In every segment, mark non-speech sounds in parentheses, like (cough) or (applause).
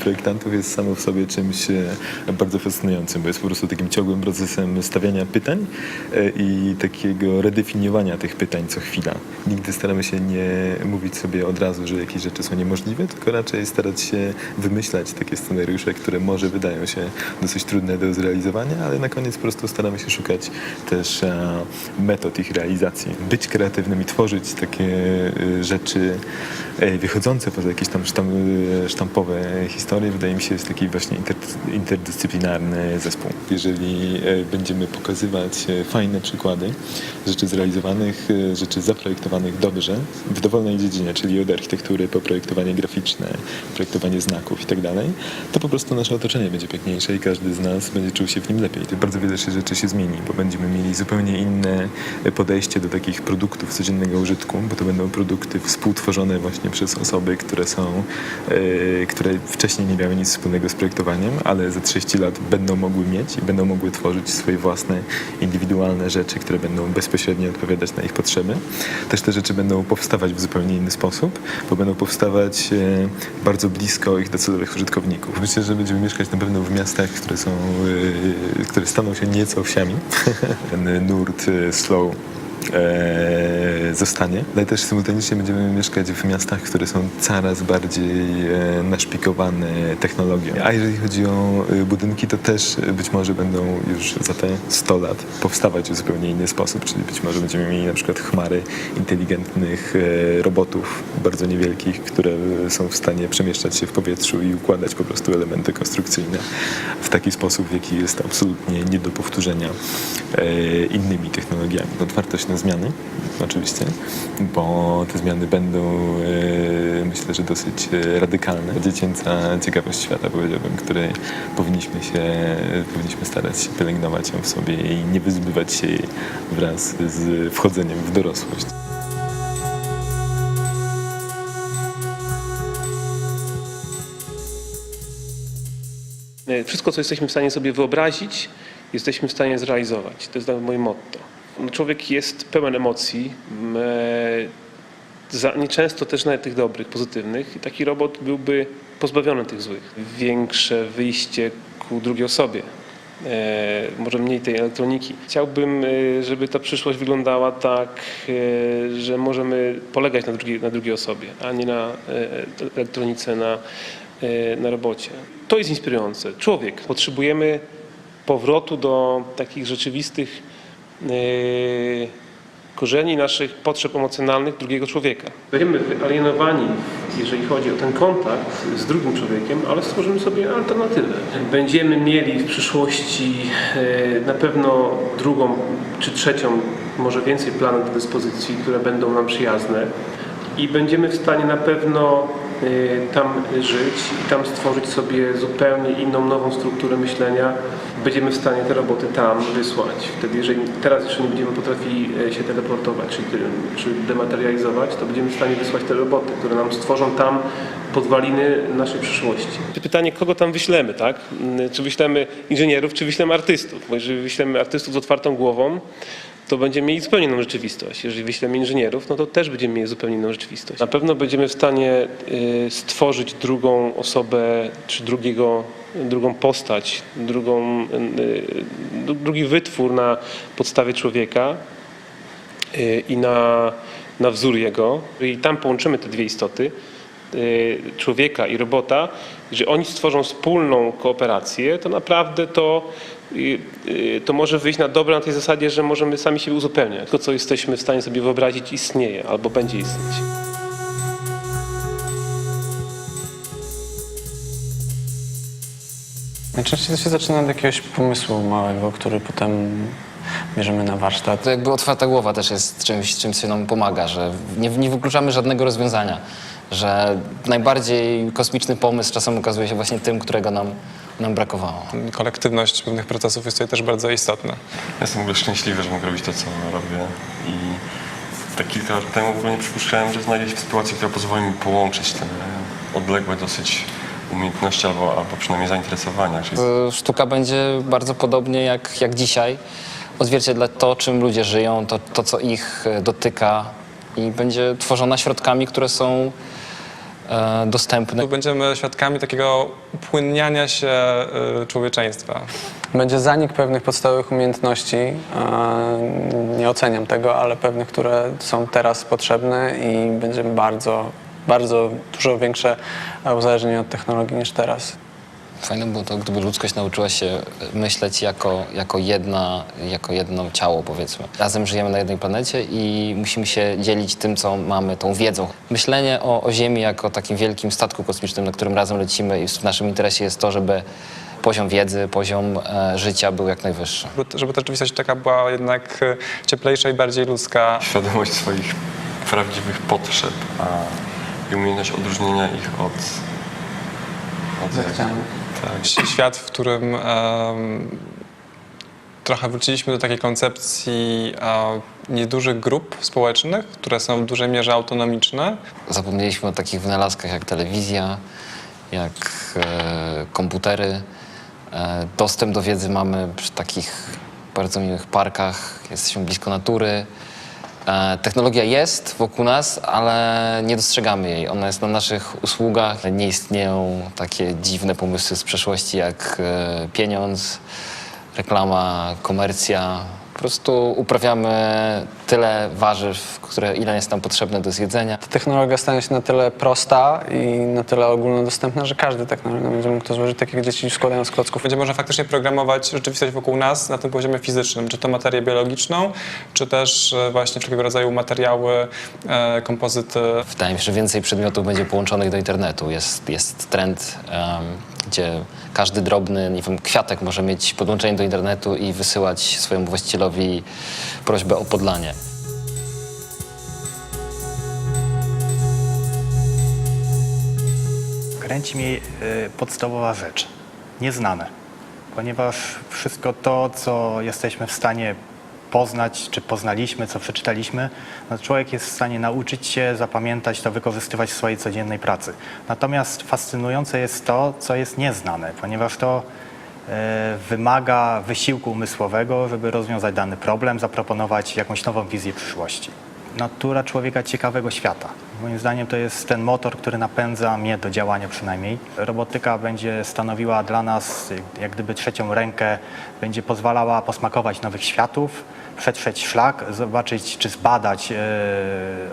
projektantów jest samo w sobie czymś e, bardzo fascynującym, bo jest po prostu takim ciągłym procesem stawiania pytań e, i takiego redefiniowania tych pytań co chwila. Nigdy staramy się nie mówić sobie od razu, że jakieś rzeczy są niemożliwe, tylko raczej starać się wymyślać takie scenariusze, które może wydają się dosyć trudne do zrealizowania, ale na koniec po prostu staramy się szukać też e, metod ich realizacji. Być kreatywnym i tworzyć takie rzeczy wychodzące poza jakieś tam sztam, sztampowe historie, wydaje mi się, jest taki właśnie inter, interdyscyplinarny zespół. Jeżeli e, będziemy pokazywać e, fajne przykłady rzeczy zrealizowanych, e, rzeczy zaprojektowanych dobrze w dowolnej dziedzinie, czyli od architektury po projektowanie graficzne, projektowanie znaków i tak dalej, to po prostu nasze otoczenie będzie piękniejsze i każdy z nas będzie czuł się w nim lepiej. To bardzo wiele się rzeczy się zmieni, bo będziemy mieli zupełnie inne podejście do takich produktów codziennego użytku, bo to będą produkty współtworzone właśnie przez osoby, które są, e, które wcześniej nie miały nic wspólnego z projektowaniem, ale za 30 lat będą mogły mieć i będą mogły tworzyć swoje własne, indywidualne rzeczy, które będą bezpośrednio odpowiadać na ich potrzeby. Też te rzeczy będą powstawać w zupełnie inny sposób, bo będą powstawać e, bardzo blisko ich docelowych użytkowników. Myślę, że będziemy mieszkać na pewno w miastach, które są, e, które staną się nieco wsiami. (laughs) Ten nurt e, slow e, zostanie, ale też symultanicznie będziemy mieszkać w miastach, które są coraz bardziej e, naszpikowane technologią. A jeżeli chodzi o e, budynki, to też być może będą już za te 100 lat powstawać w zupełnie inny sposób, czyli być może będziemy mieli na przykład chmary inteligentnych e, robotów, bardzo niewielkich, które są w stanie przemieszczać się w powietrzu i układać po prostu elementy konstrukcyjne w taki sposób, w jaki jest absolutnie nie do powtórzenia e, innymi technologiami. Otwartość zmiany, oczywiście, bo te zmiany będą, e, myślę, że dosyć e, radykalne. Dziecięca ciekawość świata, powiedziałbym, której powinniśmy się, powinniśmy starać się pielęgnować ją w sobie i nie wyzbywać się jej wraz z wchodzeniem w dorosłość. E, Wszystko, co jesteśmy w stanie sobie wyobrazić, jesteśmy w stanie zrealizować. To jest moje motto. Człowiek jest pełen emocji, e, nieczęsto też nawet tych dobrych, pozytywnych. I taki robot byłby pozbawiony tych złych. Większe wyjście ku drugiej osobie. E, może mniej tej elektroniki. Chciałbym, e, żeby ta przyszłość wyglądała tak, że możemy polegać na drugiej, na drugiej osobie, a nie na elektronice, na, na robocie. To jest inspirujące. Człowiek. Potrzebujemy powrotu do takich rzeczywistych korzeni naszych potrzeb emocjonalnych drugiego człowieka. Będziemy wyalienowani, jeżeli chodzi o ten kontakt z drugim człowiekiem, ale stworzymy sobie alternatywę. Będziemy mieli w przyszłości e, na pewno drugą czy trzecią, może więcej planet do dyspozycji, które będą nam przyjazne i będziemy w stanie na pewno e, tam żyć i tam stworzyć sobie zupełnie inną, nową strukturę myślenia. Będziemy w stanie te roboty tam wysłać. Wtedy, jeżeli teraz jeszcze nie będziemy potrafili e, się teleportować czy, czy dematerializować, to będziemy w stanie wysłać te roboty, które nam stworzą tam podwaliny naszej przyszłości. Pytanie, kogo tam wyślemy, tak? Mm, Czy wyślemy inżynierów, czy wyślemy artystów? Bo jeżeli wyślemy artystów z otwartą głową, to będziemy mieli zupełnie inną rzeczywistość. Jeżeli wyślemy inżynierów, no to też będziemy mieli zupełnie inną rzeczywistość. Na pewno będziemy w stanie y, stworzyć drugą osobę, czy drugiego, drugą postać, drugą, y, dru- drugi wytwór na podstawie człowieka y, i na, na wzór jego. I tam połączymy te dwie istoty, y, człowieka i robota, że oni stworzą wspólną kooperację, to naprawdę to, y, y, to może wyjść na dobre na tej zasadzie, że możemy sami siebie uzupełniać. To, co jesteśmy w stanie sobie wyobrazić, istnieje albo będzie istnieć. Najczęściej to się zaczyna od jakiegoś pomysłu małego, który potem bierzemy na warsztat. To jakby otwarta głowa też jest czymś, czym się nam pomaga, że nie, nie wykluczamy żadnego rozwiązania, że najbardziej kosmiczny pomysł czasem okazuje się właśnie tym, którego nam, nam brakowało. kolektywność pewnych procesów jest tutaj też bardzo istotna. Jestem w ogóle szczęśliwy, że mogę robić to, co robię i tak kilka lat temu w ogóle nie przypuszczałem, że znajdę się w sytuacji, która pozwoli mi połączyć te odległe dosyć umiejętności albo, albo przynajmniej zainteresowania. Czyli Y, Sztuka będzie bardzo podobnie jak, jak dzisiaj odzwierciedlać to, czym ludzie żyją, to, to co ich e, dotyka i będzie tworzona środkami, które są e, dostępny. Tu będziemy świadkami takiego upłynniania się y, człowieczeństwa. Będzie zanik pewnych podstawowych umiejętności. e, Nie oceniam tego, ale pewnych, które są teraz potrzebne i będzie bardzo, bardzo dużo większe e, uzależnienie od technologii niż teraz. Fajne było to, gdyby ludzkość nauczyła się myśleć jako, jako, jedna, jako jedno ciało, powiedzmy. Razem żyjemy na jednej planecie i musimy się dzielić tym, co mamy, tą wiedzą. Myślenie o, o Ziemi jako takim wielkim statku kosmicznym, na którym razem lecimy i w naszym interesie jest to, żeby poziom wiedzy, poziom e, życia był jak najwyższy. Żeby, żeby ta rzeczywistość taka była jednak y, cieplejsza i bardziej ludzka. Świadomość swoich prawdziwych potrzeb a, i umiejętność odróżnienia ich od... od. Tak. Świat, w którym em, trochę wróciliśmy do takiej koncepcji e, niedużych grup społecznych, które są w dużej mierze autonomiczne. Zapomnieliśmy o takich wynalazkach jak telewizja, jak e, komputery. E, dostęp do wiedzy mamy przy takich bardzo miłych parkach, jesteśmy blisko natury. E, technologia jest wokół nas, ale nie dostrzegamy jej. Ona jest na naszych usługach. Nie istnieją takie dziwne pomysły z przeszłości jak e, pieniądz, reklama, komercja. Po prostu uprawiamy tyle warzyw, które ile jest nam potrzebne do zjedzenia. Ta technologia stanie się na tyle prosta i na tyle ogólnodostępna, że każdy technologia będzie mógł to złożyć, tak jak dzieci składają z klocków. Będzie można faktycznie programować rzeczywistość wokół nas na tym poziomie fizycznym, czy to materię biologiczną, czy też e, właśnie wszelkiego rodzaju materiały, e, kompozyty. Wydaje mi się, że więcej przedmiotów będzie połączonych do internetu. Jest, jest trend, em, gdzie każdy drobny nie wiem, kwiatek może mieć podłączenie do internetu i wysyłać swojemu właścicielowi prośbę o podlanie. Kręci mnie y, podstawowa rzecz, nieznane. Ponieważ wszystko to, co jesteśmy w stanie poznać, czy poznaliśmy, co przeczytaliśmy, no człowiek jest w stanie nauczyć się, zapamiętać to, wykorzystywać w swojej codziennej pracy. Natomiast fascynujące jest to, co jest nieznane, ponieważ to e, wymaga wysiłku umysłowego, żeby rozwiązać dany problem, zaproponować jakąś nową wizję przyszłości. Natura człowieka ciekawego świata. Moim zdaniem to jest ten motor, który napędza mnie do działania przynajmniej. Robotyka będzie stanowiła dla nas jak gdyby trzecią rękę, będzie pozwalała posmakować nowych światów, przetrzeć szlak, zobaczyć czy zbadać, e,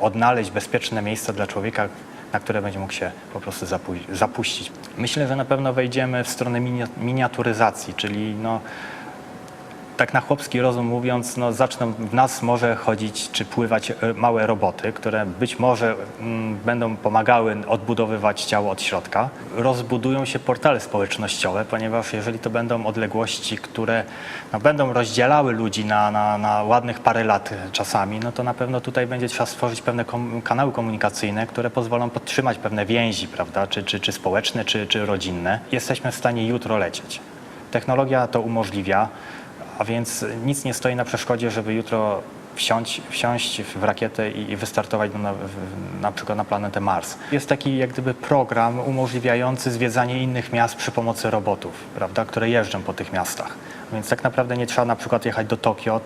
odnaleźć bezpieczne miejsca dla człowieka, na które będzie mógł się po prostu zapu- zapuścić. Myślę, że na pewno wejdziemy w stronę minia- miniaturyzacji, czyli no, tak na chłopski rozum mówiąc, no, zaczną w nas może chodzić czy pływać e, małe roboty, które być może mm, będą pomagały odbudowywać ciało od środka. Rozbudują się portale społecznościowe, ponieważ jeżeli to będą odległości, które no, będą rozdzielały ludzi na, na, na ładnych parę lat czasami, no to na pewno tutaj będzie trzeba stworzyć pewne kom- kanały komunikacyjne, które pozwolą podtrzymać pewne więzi, prawda, czy, czy, czy społeczne, czy, czy rodzinne. Jesteśmy w stanie jutro lecieć. Technologia to umożliwia, a więc nic nie stoi na przeszkodzie, żeby jutro wsiąść, wsiąść w rakietę i, wystartować na, na przykład na planetę Mars. Jest taki jak gdyby program umożliwiający zwiedzanie innych miast przy pomocy robotów, prawda, które jeżdżą po tych miastach. Więc tak naprawdę nie trzeba na przykład jechać do Tokio,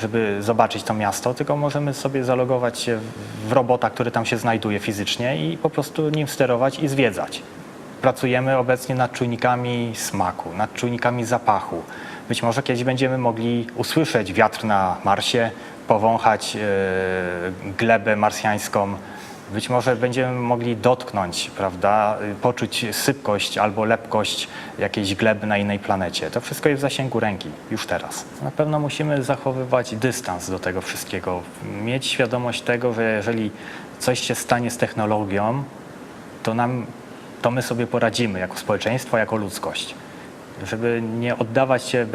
żeby zobaczyć to miasto, tylko możemy sobie zalogować się w robota, który tam się znajduje fizycznie i po prostu nim sterować i zwiedzać. Pracujemy obecnie nad czujnikami smaku, nad czujnikami zapachu. Być może kiedyś będziemy mogli usłyszeć wiatr na Marsie, powąchać e, glebę marsjańską. Być może będziemy mogli dotknąć, prawda, poczuć sypkość albo lepkość jakiejś gleby na innej planecie. To wszystko jest w zasięgu ręki już teraz. Na pewno musimy zachowywać dystans do tego wszystkiego, mieć świadomość tego, że jeżeli coś się stanie z technologią, to nam to my sobie poradzimy jako społeczeństwo, jako ludzkość. Żeby nie oddawać się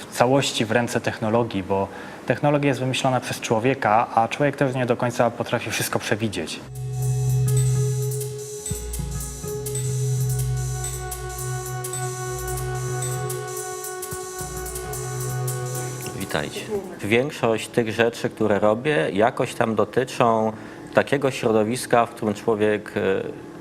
w całości w ręce technologii, bo technologia jest wymyślona przez człowieka, a człowiek też nie do końca potrafi wszystko przewidzieć. Witajcie. Większość tych rzeczy, które robię, jakoś tam dotyczą takiego środowiska, w którym człowiek e,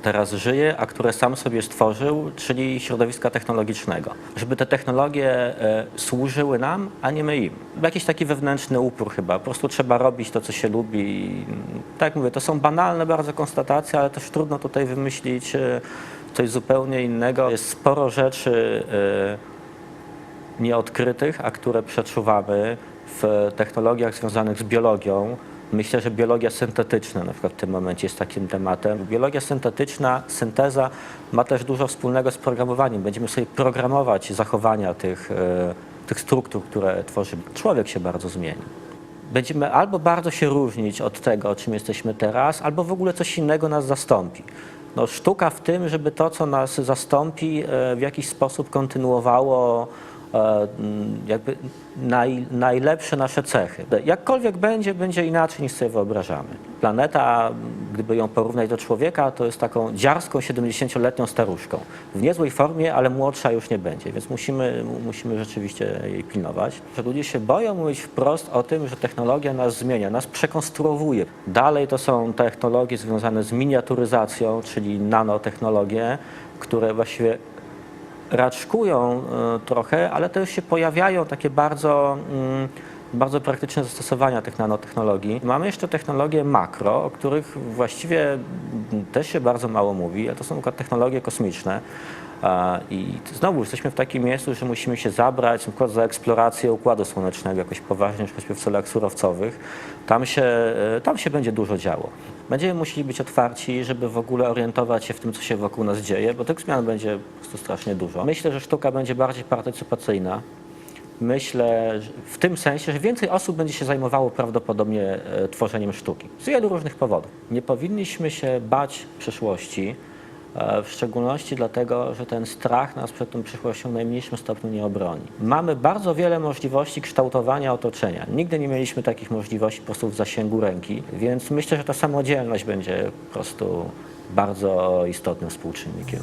teraz żyje, a które sam sobie stworzył, czyli środowiska technologicznego. Żeby te technologie e, służyły nam, a nie my im. Jakiś taki wewnętrzny upór chyba. Po prostu trzeba robić to, co się lubi. Tak mówię, to są banalne bardzo konstatacje, ale też trudno tutaj wymyślić e, coś zupełnie innego. Jest sporo rzeczy e, nieodkrytych, a które przeczuwamy w technologiach związanych z biologią. Myślę, że biologia syntetyczna na przykład w tym momencie jest takim tematem. Biologia syntetyczna, synteza ma też dużo wspólnego z programowaniem. Będziemy sobie programować zachowania tych, e, tych struktur, które tworzy. Człowiek się bardzo zmieni. Będziemy albo bardzo się różnić od tego, czym jesteśmy teraz, albo w ogóle coś innego nas zastąpi. No, sztuka w tym, żeby to, co nas zastąpi, e, w jakiś sposób kontynuowało jakby naj, najlepsze nasze cechy. Jakkolwiek będzie, będzie inaczej niż sobie wyobrażamy. Planeta, gdyby ją porównać do człowieka, to jest taką dziarską 70-letnią staruszką. W niezłej formie, ale młodsza już nie będzie, więc musimy, musimy rzeczywiście jej pilnować. Że ludzie się boją mówić wprost o tym, że technologia nas zmienia, nas przekonstruowuje. Dalej to są technologie związane z miniaturyzacją, czyli nanotechnologie, które właściwie raczkują e, trochę, ale też się pojawiają takie bardzo, mm, bardzo praktyczne zastosowania tych nanotechnologii. Mamy jeszcze technologie makro, o których właściwie też się bardzo mało mówi, ale to są technologie kosmiczne. I znowu jesteśmy w takim miejscu, że musimy się zabrać przykład za eksplorację Układu Słonecznego jakoś poważnie, choćby w celach surowcowych. Tam się, e, tam się będzie dużo działo. Będziemy musieli być otwarci, żeby w ogóle orientować się w tym, co się wokół nas dzieje, bo tych zmian będzie po prostu strasznie dużo. Myślę, że sztuka będzie bardziej partycypacyjna. Myślę w tym sensie, że więcej osób będzie się zajmowało prawdopodobnie e, tworzeniem sztuki. Z wielu różnych powodów. Nie powinniśmy się bać przyszłości, w szczególności dlatego, że ten strach nas przed tą przyszłością w najmniejszym stopniu nie obroni. Mamy bardzo wiele możliwości kształtowania otoczenia. Nigdy nie mieliśmy takich możliwości po prostu w zasięgu ręki, więc myślę, że ta samodzielność będzie po prostu bardzo istotnym współczynnikiem.